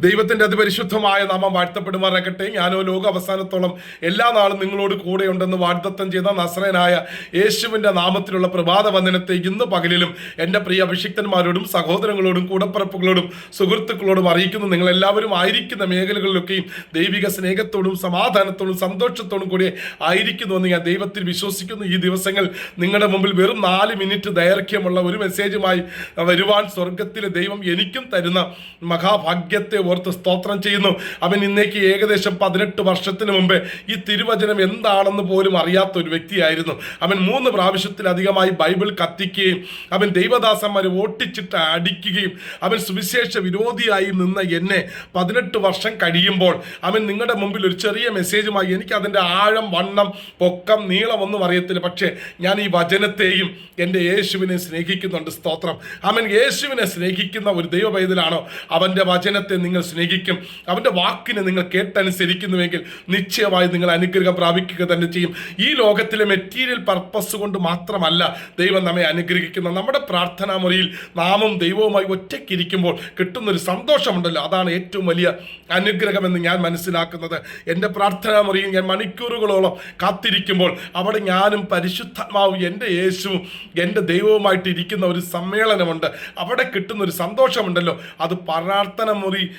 ദൈവത്തിന്റെ അതിപരിശുദ്ധമായ നാമം വാഴ്ത്തപ്പെടുമാറാകട്ടെ. ഞാനോ ലോക അവസാനത്തോളം എല്ലാ നാളും നിങ്ങളോട് കൂടെയുണ്ടെന്ന് വാഗ്ദത്തം ചെയ്ത നസ്രനായ യേശുവിന്റെ നാമത്തിലുള്ള പ്രഭാത വന്ദനത്തെ ഇന്ന് പകലിലും എന്റെ പ്രിയ അഭിഷിക്തന്മാരോടും സഹോദരങ്ങളോടും കൂടപ്പറപ്പുകളോടും സുഹൃത്തുക്കളോടും അറിയിക്കുന്നു. നിങ്ങളെല്ലാവരും ആയിരിക്കുന്ന മേഖലകളിലൊക്കെയും ദൈവിക സ്നേഹത്തോടും സമാധാനത്തോടും സന്തോഷത്തോടും കൂടി ആയിരിക്കുന്നുവെന്ന് ഞാൻ ദൈവത്തിൽ വിശ്വസിക്കുന്നു. ഈ ദിവസങ്ങൾ നിങ്ങളുടെ മുമ്പിൽ വെറും നാല് മിനിറ്റ് ദൈർഘ്യമുള്ള ഒരു മെസ്സേജുമായി വരുവാൻ സ്വർഗത്തിലെ ദൈവം എനിക്കും തരുന്ന മഹാഭാഗ്യത്തെ ഓർത്ത് സ്തോത്രം ചെയ്യുന്നു. അവൻ ഇന്നേക്ക് ഏകദേശം പതിനെട്ട് വർഷത്തിന് മുമ്പേ ഈ തിരുവചനം എന്താണെന്ന് പോലും അറിയാത്ത ഒരു വ്യക്തിയായിരുന്നു. അവൻ മൂന്ന് പ്രാവശ്യത്തിലധികമായി ബൈബിൾ കത്തിക്കുകയും അവൻ ദൈവദാസന്മാരെ ഓട്ടിച്ചിട്ട് അടിക്കുകയും അവൻ സുവിശേഷ വിരോധിയായി നിന്ന എന്നെ പതിനെട്ട് വർഷം കഴിയുമ്പോൾ അവൻ നിങ്ങളുടെ മുമ്പിൽ ഒരു ചെറിയ മെസ്സേജുമായി എനിക്ക് അതിന്റെ ആഴം വണ്ണം പൊക്കം നീളം ഒന്നും അറിയത്തില്ല. പക്ഷേ ഞാൻ ഈ വചനത്തെയും എന്റെ യേശുവിനെ സ്നേഹിക്കുന്നുണ്ട്. സ്തോത്രം. അവൻ യേശുവിനെ സ്നേഹിക്കുന്ന ഒരു ദൈവ പൈതലാണോ അവന്റെ വചനത്തെ നിങ്ങൾ സ്നേഹിക്കും. അവന്റെ വാക്കിനെ നിങ്ങൾ കേട്ടനുസരിക്കുന്നുവെങ്കിൽ നിശ്ചയമായി നിങ്ങൾ അനുഗ്രഹം പ്രാപിക്കുക തന്നെ ചെയ്യും. ഈ ലോകത്തിലെ മെറ്റീരിയൽ പർപ്പസ് കൊണ്ട് മാത്രമല്ല ദൈവം നമ്മെ അനുഗ്രഹിക്കുന്ന നമ്മുടെ പ്രാർത്ഥനാ മുറിയിൽ നാമും ദൈവവുമായി ഒറ്റയ്ക്കിരിക്കുമ്പോൾ കിട്ടുന്നൊരു സന്തോഷമുണ്ടല്ലോ. അതാണ് ഏറ്റവും വലിയ അനുഗ്രഹമെന്ന് ഞാൻ മനസ്സിലാക്കുന്നത്. എന്റെ പ്രാർത്ഥനാ മുറിയിൽ ഞാൻ മണിക്കൂറുകളോളം കാത്തിരിക്കുമ്പോൾ അവിടെ ഞാനും പരിശുദ്ധാത്മാവും എന്റെ യേശുവും എന്റെ ദൈവവുമായിട്ട് ഇരിക്കുന്ന ഒരു സമ്മേളനമുണ്ട്. അവിടെ കിട്ടുന്ന ഒരു സന്തോഷമുണ്ടല്ലോ. അത് പ്രാർത്ഥന മുറി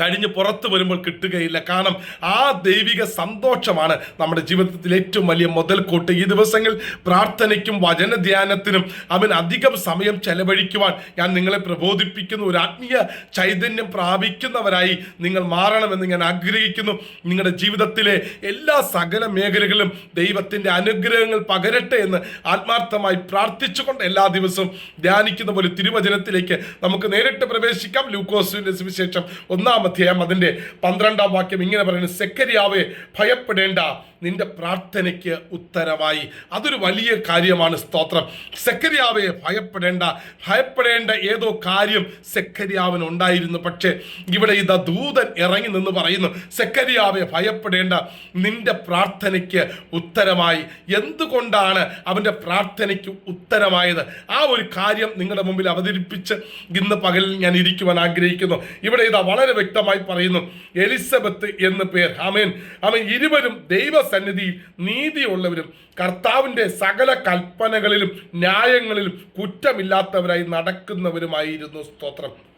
കഴിഞ്ഞ് പുറത്തു വരുമ്പോൾ കിട്ടുകയില്ല. കാരണം ആ ദൈവിക സന്തോഷമാണ് നമ്മുടെ ജീവിതത്തിൽ ഏറ്റവും വലിയ മുതൽക്കൂട്ട്. ഈ ദിവസങ്ങളിൽ പ്രാർത്ഥനയ്ക്കും വചനധ്യാനത്തിനും അവൻ അധികം സമയം ചെലവഴിക്കുവാൻ ഞാൻ നിങ്ങളെ പ്രബോധിപ്പിക്കുന്നു. ഒരു ആത്മീയ ചൈതന്യം പ്രാപിക്കുന്നവരായി നിങ്ങൾ മാറണമെന്ന് ഞാൻ ആഗ്രഹിക്കുന്നു. നിങ്ങളുടെ ജീവിതത്തിലെ എല്ലാ സകല മേഖലകളിലും ദൈവത്തിന്റെ അനുഗ്രഹങ്ങൾ പകരട്ടെ എന്ന് ആത്മാർത്ഥമായി പ്രാർത്ഥിച്ചുകൊണ്ട് എല്ലാ ദിവസവും ധ്യാനിക്കുന്ന പോലെ തിരുവചനത്തിലേക്ക് നമുക്ക് നേരിട്ട് പ്രവേശിക്കാം. ലൂക്കോസിന്റെ സുവിശേഷം ഒന്നാം അധ്യായം അതിന്റെ പന്ത്രണ്ടാം വാക്യം ഇങ്ങനെ പറയുന്നു സെക്കരിയാവെ ഭയപ്പെടേണ്ട. നിന്റെ പ്രാർത്ഥനയ്ക്ക് ഉത്തരമായി. അതൊരു വലിയ കാര്യമാണ് സ്തോത്രം. സെക്കരിയാവെ ഭയപ്പെടേണ്ട. ഭയപ്പെടേണ്ട ഏതോ കാര്യം സെക്കരിയാവിന് ഉണ്ടായിരുന്നു. പക്ഷേ ഇവിടെ ഇതാ ദൂതൻ ഇറങ്ങി നിന്ന് പറയുന്നു സെക്കരിയാവെ ഭയപ്പെടേണ്ട. നിന്റെ പ്രാർത്ഥനയ്ക്ക് ഉത്തരമായി. എന്തുകൊണ്ടാണ് അവന്റെ പ്രാർത്ഥനയ്ക്ക് ഉത്തരമായത്? ആ ഒരു കാര്യം നിങ്ങളുടെ മുമ്പിൽ അവതരിപ്പിച്ച് ഇന്ന് പകലിൽ ഞാൻ ഇരിക്കുവാൻ ആഗ്രഹിക്കുന്നു. ഇവിടെ ഇതാ വളരെ വ്യക്തമായി പറയുന്നു. എലിസബത്ത് എന്ന് പേർ. ആമേൻ. ആമേൻ. ഇരുവരും ദൈവസന്നിധിയിൽ നീതിയുള്ളവരും കർത്താവിന്റെ സകല കൽപ്പനകളിലും ന്യായങ്ങളിലും കുറ്റമില്ലാത്തവരായി നടക്കുന്നവരുമായിരുന്നു സ്തോത്രം.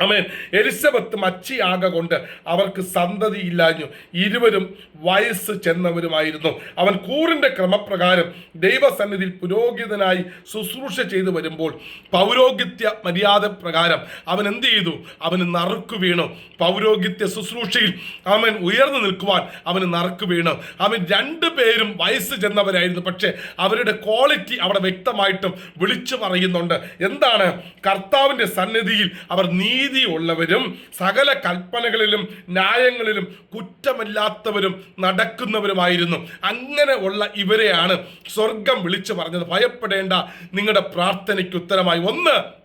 അമേൻ എലിസബത്ത് മച്ചിയാക കൊണ്ട് അവർക്ക് സന്തതി ഇല്ലാഞ്ഞു. ഇരുവരും വയസ്സ് ചെന്നവരുമായിരുന്നു. അവൻ കൂറിന്റെ ക്രമപ്രകാരം ദൈവസന്നിധിയിൽ പുരോഹിതനായി ശുശ്രൂഷ ചെയ്തു വരുമ്പോൾ പൗരോഹിത്യ മര്യാദ പ്രകാരം അവൻ എന്ത് ചെയ്തു? അവന് നറുക്കു വീണു. പൗരോഹിത്യ ശുശ്രൂഷയിൽ അവൻ ഉയർന്നു നിൽക്കുവാൻ അവന് നറുക്കു വീണു. അവൻ രണ്ടു പേരും വയസ്സ് ചെന്നവരായിരുന്നു. പക്ഷേ അവരുടെ ക്വാളിറ്റി അവിടെ വ്യക്തമായിട്ടും വിളിച്ചു പറയുന്നുണ്ട്. എന്താണ്? കർത്താവിന്റെ സന്നിധിയിൽ അവർ നീതിയുള്ളവരും സകല കൽപ്പനകളിലും ന്യായങ്ങളിലും കുറ്റമില്ലാത്തവരും നടക്കുന്നവരുമായിരുന്നു. അങ്ങനെ ഉള്ള ഇവരെയാണ് സ്വർഗം വിളിച്ചു പറഞ്ഞത്. ഭയപ്പെടേണ്ട നിങ്ങളുടെ പ്രാർത്ഥനയ്ക്ക് ഉത്തരമായി. ഒന്ന്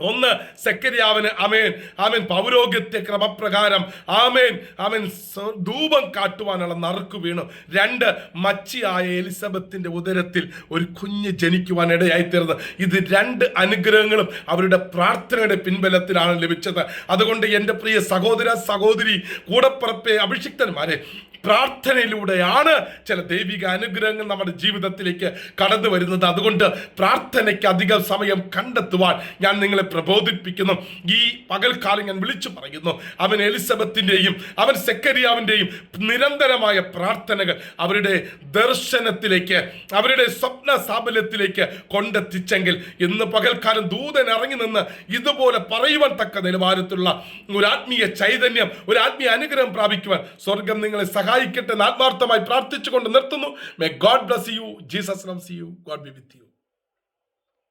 ഒന്ന് സെക്കരിയാവിന് അമേൻ ആമേൻ. പൗരോഗ്യത്തെ ക്രമപ്രകാരം ആമേൻ. ആമേൻ. ധൂപം കാട്ടുവാനുള്ള നറുക്ക് വീണു. രണ്ട് മച്ചിയായ എലിസബത്തിന്റെ ഉദരത്തിൽ ഒരു കുഞ്ഞ് ജനിക്കുവാൻ ഇടയായിത്തീർന്നത് ഇത് രണ്ട് അനുഗ്രഹങ്ങളും അവരുടെ പ്രാർത്ഥനയുടെ പിൻബലത്തിലാണ് ലഭിച്ചത്. അതുകൊണ്ട് എന്റെ പ്രിയ സഹോദര സഹോദരി കൂടപ്പുറപ്പെ അഭിഷിക്തന്മാരെ പ്രാർത്ഥനയിലൂടെയാണ് ചില ദൈവിക അനുഗ്രഹങ്ങൾ നമ്മുടെ ജീവിതത്തിലേക്ക് കടന്നു വരുന്നത്. അതുകൊണ്ട് പ്രാർത്ഥനയ്ക്ക് അധികം സമയം കണ്ടെത്തുവാൻ ഞാൻ നിങ്ങളെ പ്രബോധിപ്പിക്കുന്നു. ഈ പകൽക്കാലം ഞാൻ വിളിച്ചു പറയുന്നു. അവൻ എലിസബത്തിന്റെയും അവൻ സെക്കരിയാവിന്റെയും നിരന്തരമായ പ്രാർത്ഥനകൾ അവരുടെ ദർശനത്തിലേക്ക് അവരുടെ സ്വപ്ന സാഫല്യത്തിലേക്ക് കൊണ്ടെത്തിച്ചെങ്കിൽ ഇന്ന് പകൽക്കാലം ദൂതൻ ഇറങ്ങി നിന്ന് ഇതുപോലെ പറയുവാൻ തക്ക നിലവാരത്തിലുള്ള ഒരു ആത്മീയ ചൈതന്യം ഒരു ആത്മീയ അനുഗ്രഹം പ്രാപിക്കുവാൻ സ്വർഗം നിങ്ങളെ സഹായിക്കട്ടെ എന്ന് ആത്മാർത്ഥമായി പ്രാർത്ഥിച്ചുകൊണ്ട് നിർത്തുന്നു. May God bless you Jesus loves you God be with you